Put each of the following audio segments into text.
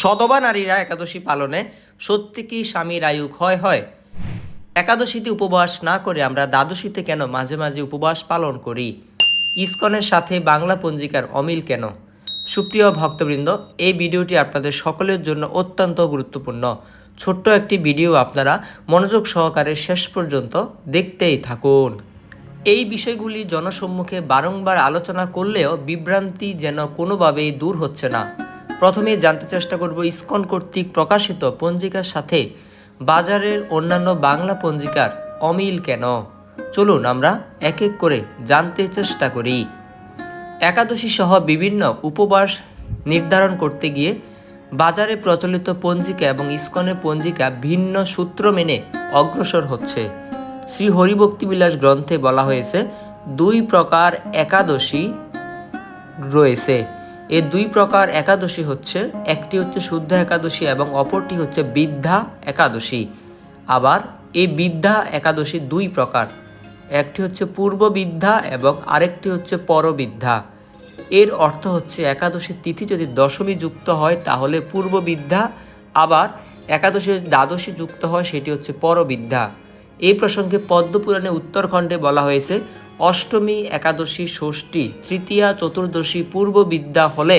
সদবা নারীরা একাদশী পালনে সত্যি কি স্বামীর আয়ু ক্ষয় হয়? একাদশীতে উপবাস না করে আমরা দ্বাদশীতে কেন মাঝে মাঝে উপবাস পালন করি? ইসকনের সাথে বাংলা পঞ্জিকার অমিল কেন? সুপ্রিয় ভক্তবৃন্দ, এই ভিডিওটি আপনাদের সকলের জন্য অত্যন্ত গুরুত্বপূর্ণ। ছোট্ট একটি ভিডিও আপনারা মনোযোগ সহকারে শেষ পর্যন্ত দেখতেই থাকুন। এই বিষয়গুলি জনসম্মুখে বারংবার আলোচনা করলেও বিভ্রান্তি যেন কোনোভাবেই দূর হচ্ছে না। প্রথমে জানতে চেষ্টা করব ইসকন কর্তৃক প্রকাশিত পঞ্জিকার সাথে। বাজারের অন্যান্য বাংলা পঞ্জিকার অমিল কেন? চলুন আমরা এক এক করে জানতে চেষ্টা করি। একাদশী সহ বিভিন্ন উপবাস নির্ধারণ করতে গিয়ে বাজারে প্রচলিত পঞ্জিকা এবং ইসকনের পঞ্জিকা ভিন্ন সূত্র মেনে অগ্রসর হচ্ছে। শ্রী হরিভক্তিবিলাস গ্রন্থে বলা হয়েছে, দুই প্রকার একাদশী রয়েছে। এই দুই প্রকার একাদশী হচ্ছে, একটি হচ্ছে শুদ্ধ একাদশী এবং অপরটি হচ্ছে বিদ্যা একাদশী। আবার এই বিদ্যা একাদশী দুই প্রকার, একটি হচ্ছে পূর্ব বিদ্যা এবং আরেকটি হচ্ছে পরবিদ্যা এর অর্থ হচ্ছে একাদশীর তিথি যদি দশমী যুক্ত হয় তাহলে পূর্ব বিদ্যা, আবার একাদশী দ্বাদশী যুক্ত হয় সেটি হচ্ছে পরবিদ্যা এই প্রসঙ্গে পদ্মপুরাণে উত্তরখণ্ডে বলা হয়েছে অষ্টমী, একাদশী, ষষ্ঠী, তৃতীয়া, চতুর্দশী পূর্ব বিদ্যা হলে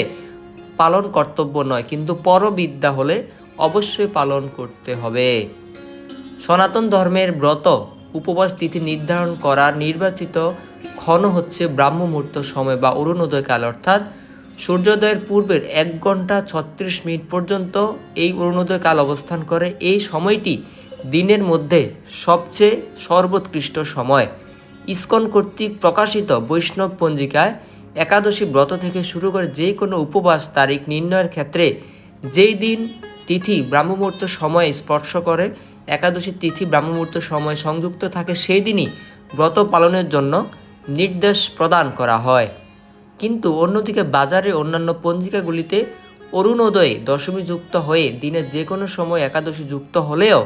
পালন কর্তব্য নয়, কিন্তু পরবিদ্যা হলে অবশ্যই পালন করতে হবে। সনাতন ধর্মের ব্রত, উপবাস, তিথি নির্ধারণ করার নির্বাচিত ক্ষণ হচ্ছে ব্রাহ্ম মুহূর্ত সময় বা অরুণোদয়কাল, অর্থাৎ সূর্যোদয়ের পূর্বের এক ঘণ্টা ছত্রিশ মিনিট পর্যন্ত এই অরুণোদয়কাল অবস্থান করে। এই সময়টি দিনের মধ্যে সবচেয়ে সর্বোৎকৃষ্ট সময়। ইসকন কর্তৃক প্রকাশিত বৈষ্ণব পঞ্জিকায় একাদশী ব্রত থেকে শুরু করে যে কোনো উপবাস তারিখ নির্ণয়ের ক্ষেত্রে যেই দিন তিথি ব্রাহ্মমূর্ত সময়ে স্পর্শ করে, একাদশী তিথি ব্রাহ্মমুহূর্ত সময় সংযুক্ত থাকে, সেই দিনই ব্রত পালনের জন্য নির্দেশ প্রদান করা হয়। কিন্তু অন্যদিকে বাজারে অন্যান্য পঞ্জিকাগুলিতে অরুণোদয়ে দশমী যুক্ত হয়ে দিনের যে কোনো সময় একাদশী যুক্ত হলেও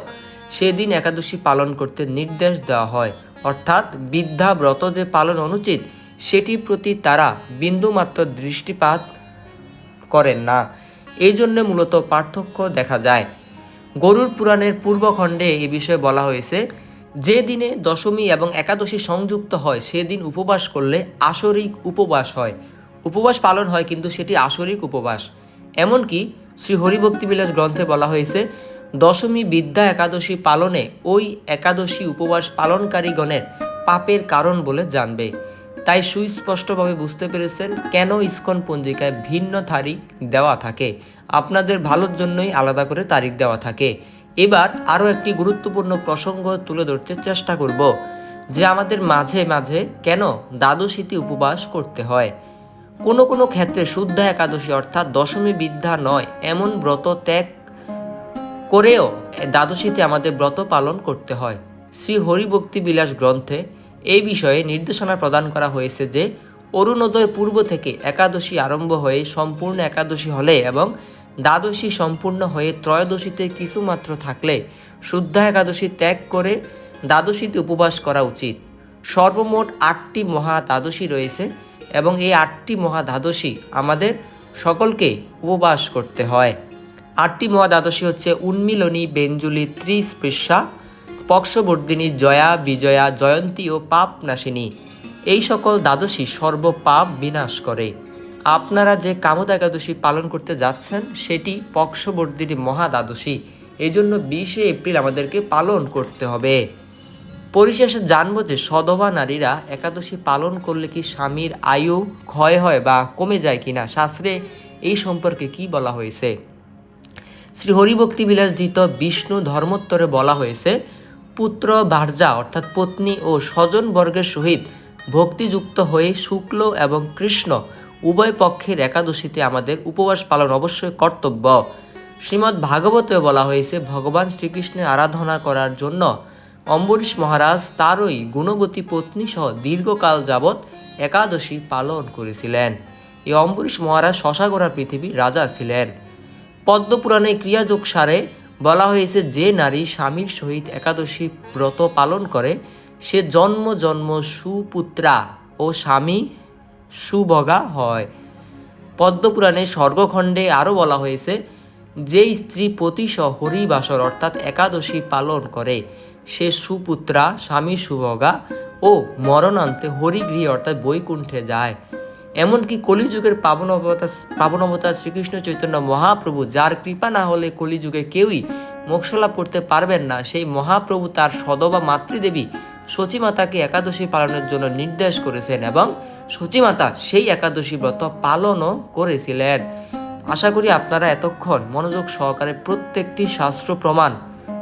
সেদিন একাদশী পালন করতে নির্দেশ দেওয়া হয়। অর্থাৎ বিদ্যা ব্রত যে পালন অনুচিত, সেটির প্রতি তারা বিন্দুমাত্র দৃষ্টিপাত করেন না। এই জন্য মূলত পার্থক্য দেখা যায়। গরুর পুরাণের পূর্বখণ্ডে এ বিষয়ে বলা হয়েছে, যে দিনে দশমী এবং একাদশী সংযুক্ত হয়, সেদিন উপবাস করলে আসরিক উপবাস হয়। উপবাস পালন হয়, কিন্তু সেটি আসরিক উপবাস। এমনকি শ্রী হরিভক্তিবিলাস গ্রন্থে বলা হয়েছে দশমী বিদ্যা একাদশী পালনে ওই একাদশী উপবাস পালনকারীগণের পাপের কারণ বলে জানবে। তাই সুস্পষ্টভাবে বুঝতে পেরেছেন কেন ইস্কন পঞ্জিকায় ভিন্ন তারিখ দেওয়া থাকে। আপনাদের ভালোর জন্যই আলাদা করে তারিখ দেওয়া থাকে। এবার আরও একটি গুরুত্বপূর্ণ প্রসঙ্গ তুলে ধরতে চেষ্টা করব, যে আমাদের মাঝে মাঝে কেন দ্বাদশীতে উপবাস করতে হয়। কোনো কোনো ক্ষেত্রে শুদ্ধ একাদশী অর্থাৎ দশমী বিদ্যা নয়, এমন ব্রত ত্যাগ করেও দ্বাদশীতে আমাদের ব্রত পালন করতে হয়। শ্রী হরিভক্তি বিলাস গ্রন্থে এই বিষয়ে নির্দেশনা প্রদান করা হয়েছে যে, অরুণোদয় পূর্ব থেকে একাদশী আরম্ভ হয়ে সম্পূর্ণ একাদশী হলে এবং দ্বাদশী সম্পূর্ণ হয়ে ত্রয়োদশীতে কিছুমাত্র থাকলে শুদ্ধ একাদশী ত্যাগ করে দ্বাদশীতে উপবাস করা উচিত। সর্বমোট আটটি মহা দ্বাদশী রয়েছে এবং এই আটটি মহা দ্বাদশী আমাদের সকলকে উপবাস করতে হয়। আটটি মহা দ্বাদশী হচ্ছে উন্মিলনী, বেঞ্জুলি ত্রিস্পৃশা পক্ষবর্ধিনী, জয়া, বিজয়া, জয়ন্তী ও পাপ নাশিনী এই সকল দ্বাদশী সর্বপাপ বিনাশ করে। আপনারা যে কামদ একাদশী পালন করতে যাচ্ছেন, সেটি পক্ষবর্ধিনী মহা দ্বাদশী এই জন্য বিশে এপ্রিল আমাদেরকে পালন করতে হবে। পরিশেষে জানব যে সধবা নারীরা একাদশী পালন করলে কি স্বামীর আয়ু ক্ষয় হয় বা কমে যায় কিনা? শাস্ত্রে এই সম্পর্কে কি বলা হয়েছে? শ্রী হরিভক্তি বিলাসজিত বিষ্ণু ধর্মোত্তরে বলা হয়েছে, পুত্র ভার্যা অর্থাৎ পত্নী ও স্বজন বর্গের সহিত ভক্তিযুক্ত হয়ে শুক্ল এবং কৃষ্ণ উভয় পক্ষের একাদশীতে আমাদের উপবাস পালন অবশ্যই কর্তব্য। শ্রীমদ্ ভাগবতে বলা হয়েছে, ভগবান শ্রীকৃষ্ণের আরাধনা করার জন্য অম্বরীশ মহারাজ তারই গুণবতী পত্নী সহ দীর্ঘকাল যাবৎ একাদশী পালন করেছিলেন। এই অম্বরীশ মহারাজ শশাগোড়া পৃথিবীর রাজা ছিলেন। পদ্মপুরাণে ক্রিয়াযোগ সারে, বলা হয়েছে যে নারী স্বামীর সহিত একাদশী ব্রত পালন করে, সে জন্ম জন্ম সুপুত্রা ও স্বামী সুভগা হয়। পদ্মপুরাণে স্বর্গখণ্ডে আরও বলা হয়েছে, যেই স্ত্রী প্রতিশহ হরিবাসর অর্থাৎ একাদশী পালন করে, সে সুপুত্রা, স্বামী সুভগা ও মরণান্তে হরিগৃহে অর্থাৎ বৈকুণ্ঠে যায়। এমনকি কলিযুগের পাবনবতা পাবনবতা শ্রীকৃষ্ণ চৈতন্য মহাপ্রভু, যার কৃপা না হলে কলিযুগে কেউই মোক্ষ লাভ করতে পারবেন না, সেই মহাপ্রভু তার সদবা মাতৃদেবী সচিমাতাকে একাদশী পালনের জন্য নির্দেশ করেছেন এবং সচিমাতা সেই একাদশী ব্রত পালনও করেছিলেন। আশা করি আপনারা এতক্ষণ মনোযোগ সহকারে প্রত্যেকটি শাস্ত্র প্রমাণ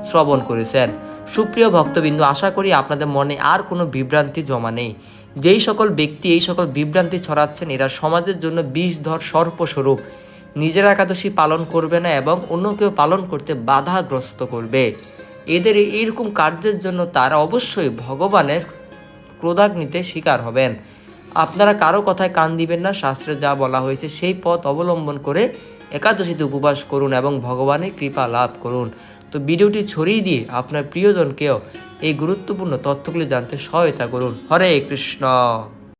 শ্রবণ করেছেন। সুপ্রিয় ভক্তবিন্দু, আশা করি আপনাদের মনে আর কোনো বিভ্রান্তি জমা নেই। যেই সকল ব্যক্তি, এই সকল বিভ্রান্তি ছড়াচ্ছেন, এরা সমাজের জন্য বিষধর সর্পস্বরূপ। নিজের একাদশী পালন করবে না এবং অন্য কেউ পালন করতে বাধাগ্রস্ত করবে। এদের এইরকম কার্যের জন্য তারা অবশ্যই ভগবানের ক্রোধাগ্নিতে শিকার হবেন। আপনারা কারও কথায় কান দিবেন না, শাস্ত্রে যা বলা হয়েছে সেই পথ অবলম্বন করে একাদশীতে উপবাস করুন এবং ভগবানের কৃপা লাভ করুন। তো ভিডিওটি ছড়িয়ে দিয়ে আপনার প্রিয়জনকেও এই গুরুত্বপূর্ণ তথ্যগুলি জানতে সহায়তা করুন। হরে কৃষ্ণ।